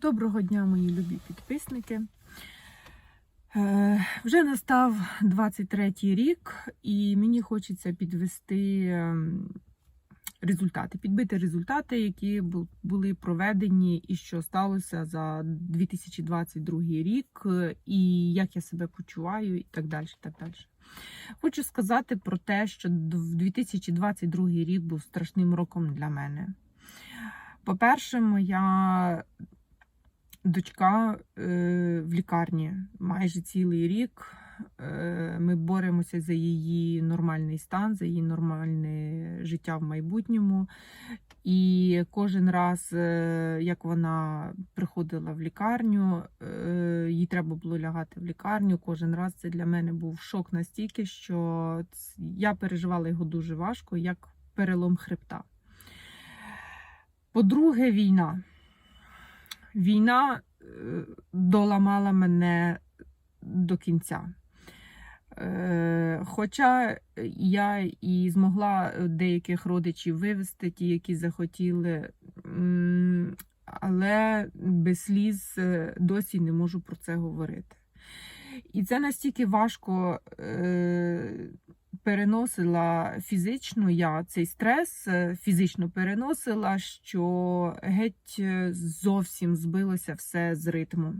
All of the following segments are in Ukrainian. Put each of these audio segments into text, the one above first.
Доброго дня, мої любі підписники. Е, вже настав 23-й рік, і мені хочеться підвести ем, результати, підбити результати, які були проведені і що сталося за 2022 рік, е, і як я себе почуваю, і так далі. Так далі. Хочу сказати про те, що 2022 рік був страшним роком для мене. По-перше, моя дочка е, в лікарні майже цілий рік. Е, Ми боремося за її нормальний стан, за її нормальне життя в майбутньому. І кожен раз, е, як вона приходила в лікарню, їй треба було лягати в лікарню. Кожен раз це для мене був шок настільки, що я переживала його дуже важко, як перелом хребта. По-друге, війна. Війна доламала мене до кінця. Е, Хоча я і змогла деяких родичів вивезти, ті, які захотіли, але без сліз е, досі не можу про це говорити. І це настільки важко е, переносила фізично я цей стрес, е, фізично переносила, що геть е, зовсім збилося все з ритму.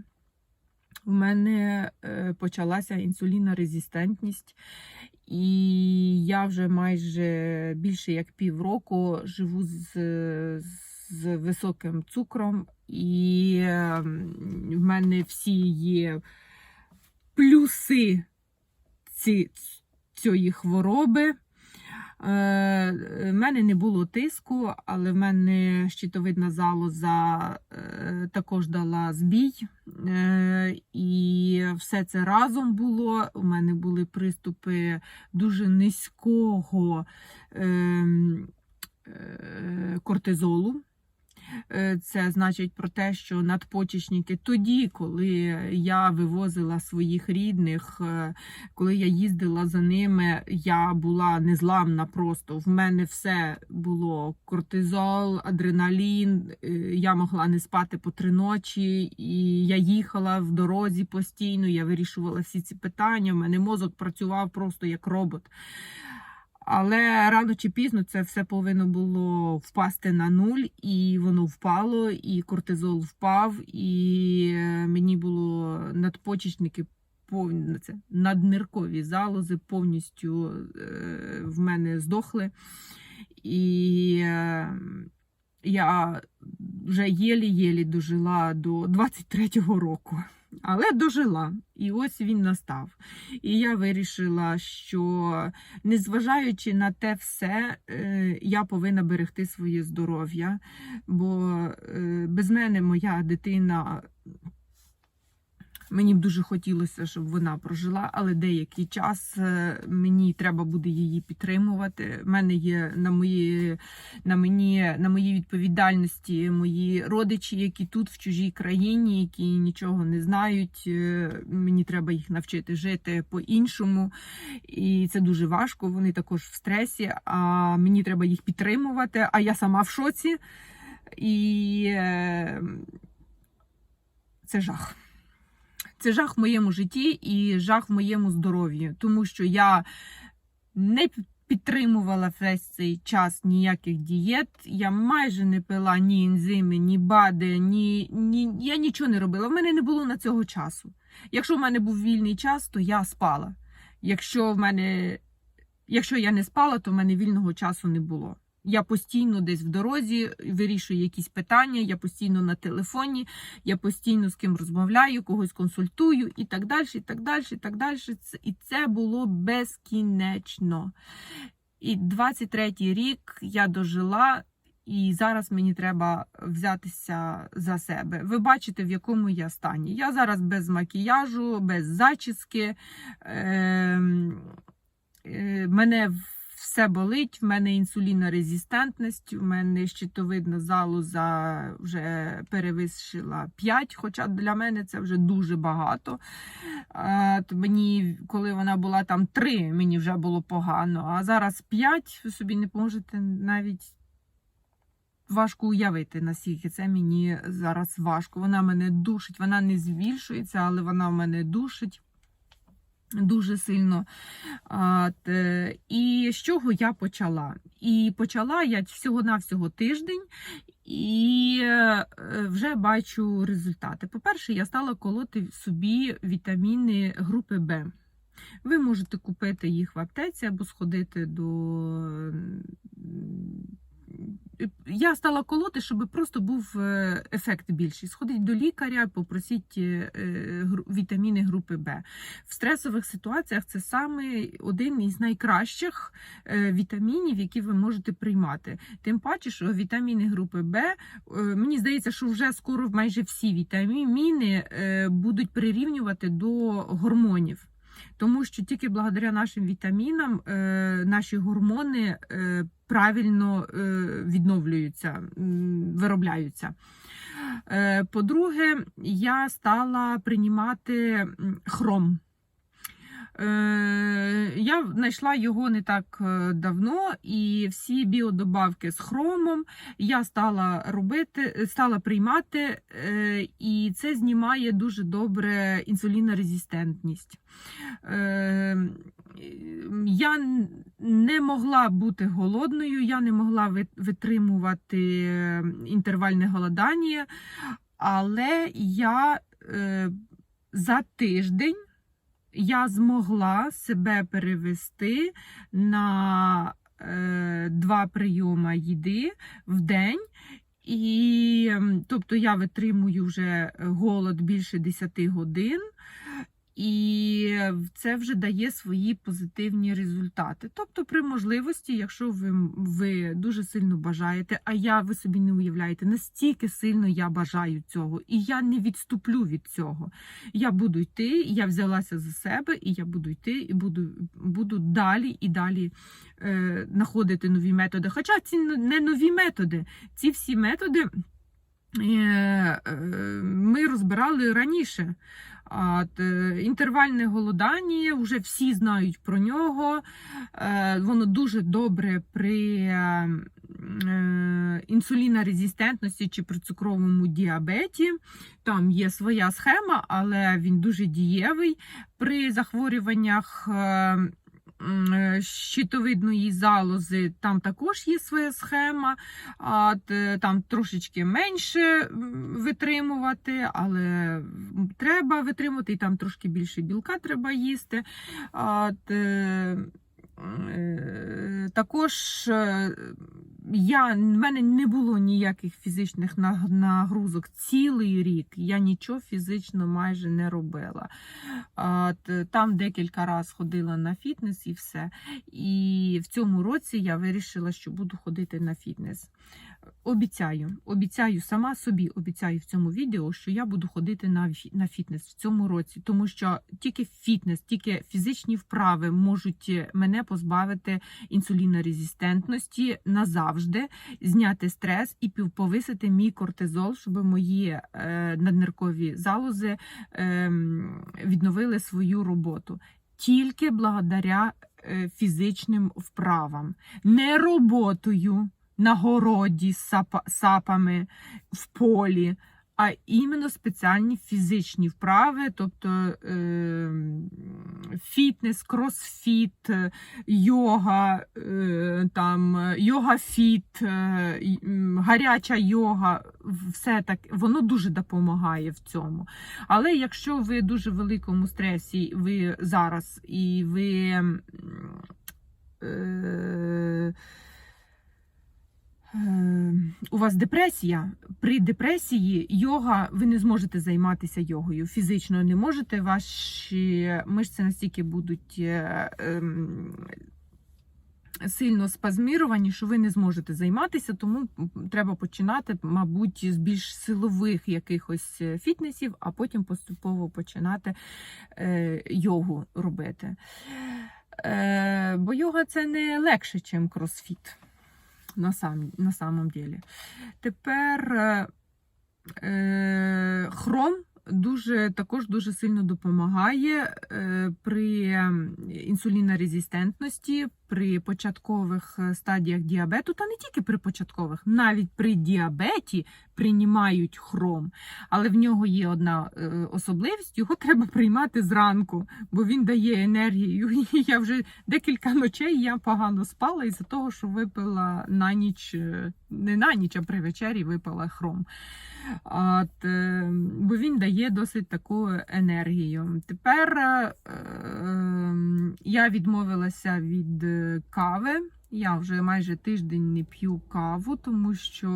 У мене е, почалася інсулінорезистентність, і я вже майже більше як півроку живу з, з високим цукром, і е, в мене всі є плюси ці, цієї хвороби. Е, в мене не було тиску, але в мене щитовидна залоза е, також дала збій. Е, і все це разом було. У мене були приступи дуже низького ем, е, кортизолу. Е, Це значить про те, що надпочечники тоді, коли я вивозила своїх рідних, е, коли я їздила за ними, я була незламна просто. В мене все було кортизол, адреналін. е, Я могла не спати по три ночі, і я їхала в дорозі постійно. Я вирішувала всі ці питання. В мене мозок працював просто як робот. Але рано чи пізно це все повинно було впасти на нуль, і воно впало, і кортизол впав, і е, мені було надпочечники повні це надниркові залози повністю е, в мене здохли. І е, я вже єлі-єлі дожила до 23-го року. Але дожила, і ось він настав. І я вирішила, що незважаючи на те все, е, я повинна берегти своє здоров'я, бо е, без мене моя дитина. Мені б дуже хотілося, щоб вона прожила, але деякий час е, мені треба буде її підтримувати. У мене є на мої, на мені, на моїй відповідальності мої родичі, які тут в чужій країні, які нічого не знають. Е, Мені треба їх навчити жити по-іншому, і це дуже важко. Вони також в стресі. А мені треба їх підтримувати. А я сама в шоці, і е, це жах. Це жах в моєму житті і жах в моєму здоров'ї, тому що я не підтримувала весь цей час ніяких дієт. Я майже не пила ні ензими, ні бади, ні, ні я нічого не робила. В мене не було на цього часу. Якщо в мене був вільний час, то я спала. Якщо в мене, якщо я не спала, то в мене вільного часу не було. Я постійно десь в дорозі вирішую якісь питання, я постійно на телефоні, я постійно з ким розмовляю, когось консультую і так далі, і так далі, і так далі. І це було безкінечно. І 23-й рік я дожила, і зараз мені треба взятися за себе. Ви бачите, в якому я стані. Я зараз без макіяжу, без зачіски. Ем, е, мене все болить, в мене інсулінорезистентність, в мене щитовидна залоза вже перевищила 5, хоча для мене це вже дуже багато. То мені, коли вона була там 3, мені вже було погано, а зараз 5, ви собі не можете навіть важко уявити, наскільки це мені зараз важко. Вона мене душить, вона не збільшується, але вона мене душить. Дуже сильно. А, і з чого я почала? І почала я всього-навсього тиждень, і е, вже бачу результати. По-перше, я стала колоти собі вітаміни групи Б. Ви можете купити їх в аптеці або сходити до. Я стала колоти, щоб просто був е, ефект більший. Сходіть до лікаря, попросіть е, вітаміни групи Б. В стресових ситуаціях це саме один із найкращих е, вітамінів, які ви можете приймати. Тим паче, що вітаміни групи Б, е, мені здається, що вже скоро майже всі вітаміни е, будуть прирівнювати до гормонів. Тому що тільки благодаря нашим вітамінам е, наші гормони е, правильно е, відновлюються, виробляються. Е, по-друге, я стала приймати хром. Е, Я знайшла його не так давно, і всі біодобавки з хромом я стала робити, стала приймати, і це знімає дуже добре інсулінорезистентність. Я не могла бути голодною, я не могла витримувати е, інтервальне голодання, але я е, за тиждень я змогла себе перевести на е, два прийоми їди в день. І, тобто я витримую вже голод більше 10 годин, і це вже дає свої позитивні результати. Тобто, при можливості, якщо ви, ви дуже сильно бажаєте, а я ви собі не уявляєте, настільки сильно я бажаю цього, і я не відступлю від цього. Я буду йти, я взялася за себе, і я буду йти, і буду, буду далі і далі е, знаходити нові методи. Хоча ці не нові методи, ці всі методи. е, е, Ми розбирали раніше. Інтервальне голодання, вже всі знають про нього. Е, Воно дуже добре при е, е, інсулінорезистентності чи при цукровому діабеті. Там є своя схема, але він дуже дієвий. При захворюваннях е, м, е, щитовидної залози там також є своя схема. Там трошечки менше витримувати, але треба витримувати, і там трошки більше білка треба їсти. Е, також е, я, в мене не було ніяких фізичних нагрузок цілий рік. Я нічого фізично майже не робила. Там декілька разів ходила на фітнес і все. І в цьому році я вирішила, що буду ходити на фітнес. Обіцяю, обіцяю сама собі, обіцяю в цьому відео, що я буду ходити на, на фітнес в цьому році, тому що тільки фітнес, тільки фізичні вправи можуть мене позбавити інсулінорезистентності назавжди, зняти стрес і повисити мій кортизол, щоб мої е, надниркові залози е, відновили свою роботу. Тільки благодаря е, фізичним вправам, не роботою на городі сапами в полі, а іменно спеціальні фізичні вправи, тобто е, фітнес, кросфіт, е, йога, е, там, йога-фіт, е, гаряча йога, все так, воно дуже допомагає в цьому. Але якщо ви в дуже великому стресі, ви зараз і ви. Е, у вас депресія. При депресії йога, ви не зможете займатися йогою. Фізично не можете. Ваші мишці настільки будуть е, ем, сильно спазміровані, що ви не зможете займатися, тому треба починати, мабуть, з більш силових якихось е, фітнесів, а потім поступово починати е, йогу робити. Е, бо йога це не легше, ніж кросфіт на, сам, на самом деле. Тепер е, е, хром дуже також дуже сильно допомагає е, при інсулінорезистентності, при початкових е, стадіях діабету, та не тільки при початкових, навіть при діабеті приймають хром. Але в нього є одна е, особливість: його треба приймати зранку, бо він дає енергію. Я вже декілька ночей я погано спала із-за того, що випила на ніч, е, не на ніч, а при вечері випила хром. От, е, бо він дає досить таку енергію. Тепер е, е, я відмовилася від кави. Я вже майже тиждень не п'ю каву, тому що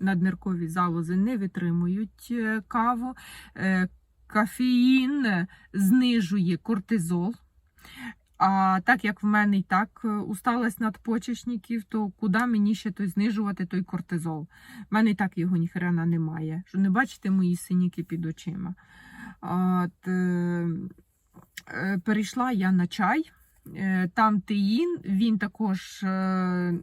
надниркові залози не витримують е, каву. Е, Кофеїн знижує кортизол. А так як в мене і так е, усталость надпочечників, то куди мені ще той знижувати той кортизол? В мене і так його ніхрена немає. Що не бачите мої синіки під очима. От, е, перейшла я на чай. Е, Там теїн, він також е,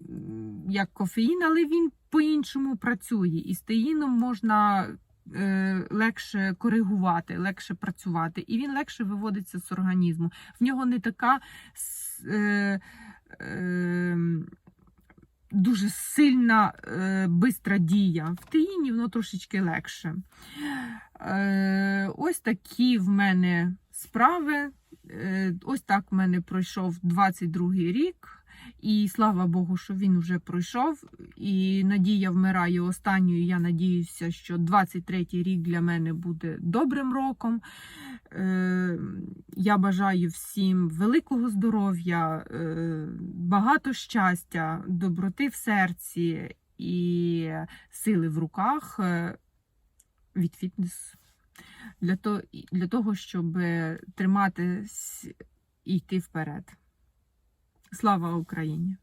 як кофеїн, але він по-іншому працює. І з теїном можна е, легше коригувати, легше працювати, і він легше виводиться з організму. В нього не така с- е, е, дуже сильна, бистра дія. В теїні воно трошечки легше. Ось такі в мене справи. Е, Ось так в мене пройшов 22-й рік. І слава Богу, що він вже пройшов. І надія вмирає останньою. Я надіюся, що 23-й рік для мене буде добрим роком. Е, Я бажаю всім великого здоров'я, е, багато щастя, доброти в серці і сили в руках від фітнес. Для того, для того, щоб триматись і йти вперед. Слава Україні!